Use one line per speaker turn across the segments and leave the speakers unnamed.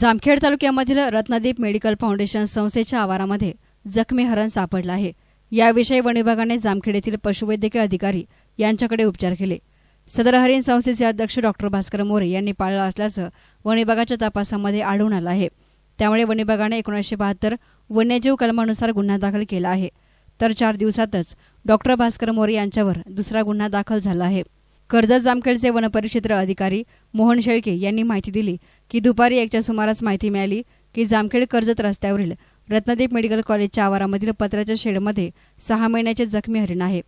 जामखेड तालुक्यामधील Ratnadeep medical foundation संस्थेच्या आवारामध्ये जखमी हरण सापडलं आहे. याविषयी वन विभागाने जामखेड येथील पशुवैद्यकीय अधिकारी यांच्याकडे उपचार केले. सदर हरिण संस्थेचे अध्यक्ष डॉक्टर भास्कर मोरे यांनी पाळलं असल्याचं वन विभागाच्या तपासामध्ये आढळून आलं आहे. त्यामुळे वन विभागाने एकोणीसशे बहात्तर वन्यजीव कलमानुसार गुन्हा दाखल केला आहे. तर चार दिवसातच डॉक्टर भास्कर मोरे यांच्यावर दुसरा गुन्हा दाखल झाला आहे. कर्जत जामखेडचे वनपरिक्षेत्र अधिकारी मोहन शेळके यांनी माहिती दिली की दुपारी एकच्या सुमारास माहिती मिळाली की जामखेड कर्जत रस्त्यावरील रत्नदीप मेडिकल कॉलेजच्या आवारामधील पत्राच्या शेडमध्ये सहा महिन्याचे जखमी हरिण आहे.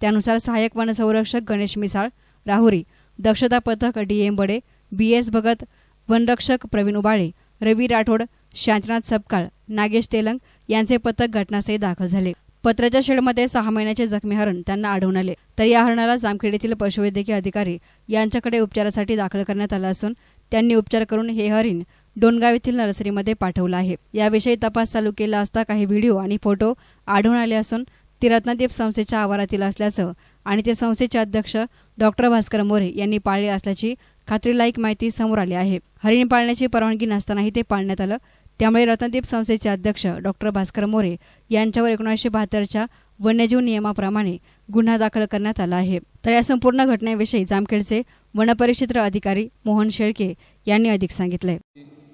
त्यानुसार सहाय्यक वनसंरक्षक गणेश मिसाळ राहुरी दक्षता पथक D M Bade B S Bhagat वनरक्षक प्रवीण उबाळे रवी राठोड शांतनाथ सबकाळ नागेश तेलंग यांचे पथक घटनास्थळी दाखल झाले. पत्राच्या शेडमध्ये सहा महिन्याचे जखमी हरण त्यांना आढळून आले. तर या हरणाला जामखेड येथील पशुवैद्यकीय अधिकारी यांच्याकडे उपचारासाठी दाखल करण्यात आलं असून त्यांनी उपचार करून हे हरिण डोनगाव येथील नर्सरीमध्ये पाठवलं आहे. याविषयी तपास चालू केला असता काही व्हिडिओ आणि फोटो आढळून आले असून ती रत्नादीप संस्थेच्या आवारातील असल्याचं आणि ते संस्थेचे अध्यक्ष डॉक्टर भास्कर मोरे यांनी पाळले असल्याची खात्रीलायक माहिती समोर आली आहे. हरिण पाळण्याची परवानगी नसतानाही ते पाळण्यात आलं. त्यामुळे रत्नदीप संस्थेचे अध्यक्ष डॉक्टर भास्कर मोरे यांच्यावर एकोणीसशे बहात्तरच्या वन्यजीव नियमाप्रमाणे गुन्हा दाखल करण्यात आला आहे. तर या संपूर्ण घटनेविषयी जामखेडचे वनपरिक्षेत्र अधिकारी मोहन शेळके यांनी अधिक सांगितले.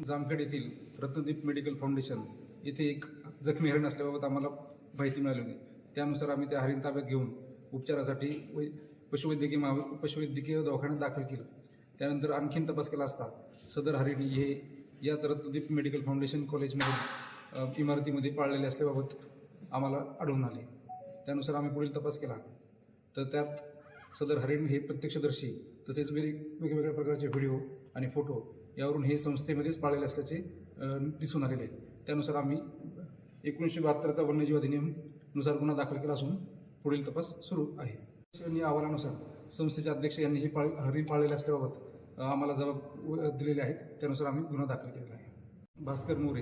जामखेड येथील रत्नदीप मेडिकल फाउंडेशन येथे एक जखमी हरिण असल्याबाबत आम्हाला माहिती मिळाली होती त्यानुसार आम्ही त्या हरिण ताब्यात घेऊन उपचारासाठी पशुवैद्यकीय महा पशुवैद्यकीय दवाखान्यात दाखल केलं. त्यानंतर आणखीन तपास केला असता सदर हरिणी हे याच रत्नदीप मेडिकल फाउंडेशन कॉलेजमध्ये इमारतीमध्ये पाळलेले असल्याबाबत आम्हाला आढळून आले. त्यानुसार आम्ही पुढील तपास केला. तर त्यात सदर हरिण हे प्रत्यक्षदर्शी तसेच वेग वेगवेगळ्या प्रकारचे व्हिडिओ आणि फोटो यावरून हे संस्थेमध्येच पाळलेले असल्याचे दिसून आलेले. आहे त्यानुसार आम्ही एकोणीसशे बहात्तरचा वन्यजीव अधिनियमनुसार गुन्हा दाखल केला असून पुढील तपास सुरू आहे. आणि अहवालानुसार संस्थेचे अध्यक्ष यांनी हे पाळ हरिण पाळलेले असल्याबाबत आम्हाला जबाब दिलेले आहेत. त्यानुसार आम्ही गुन्हा दाखल केलेला आहे. भास्कर मोरे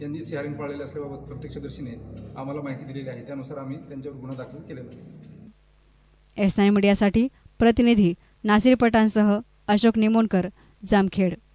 यांनी हे पाळलेले असल्याबाबत प्रत्यक्षदर्शीने आम्हाला माहिती दिलेली आहे. त्यानुसार आम्ही त्यांच्यावर गुन्हा दाखल केलेला आहे.
एस मीडियासाठी प्रतिनिधी नासिर पटांसह अशोक निमोणकर जामखेड.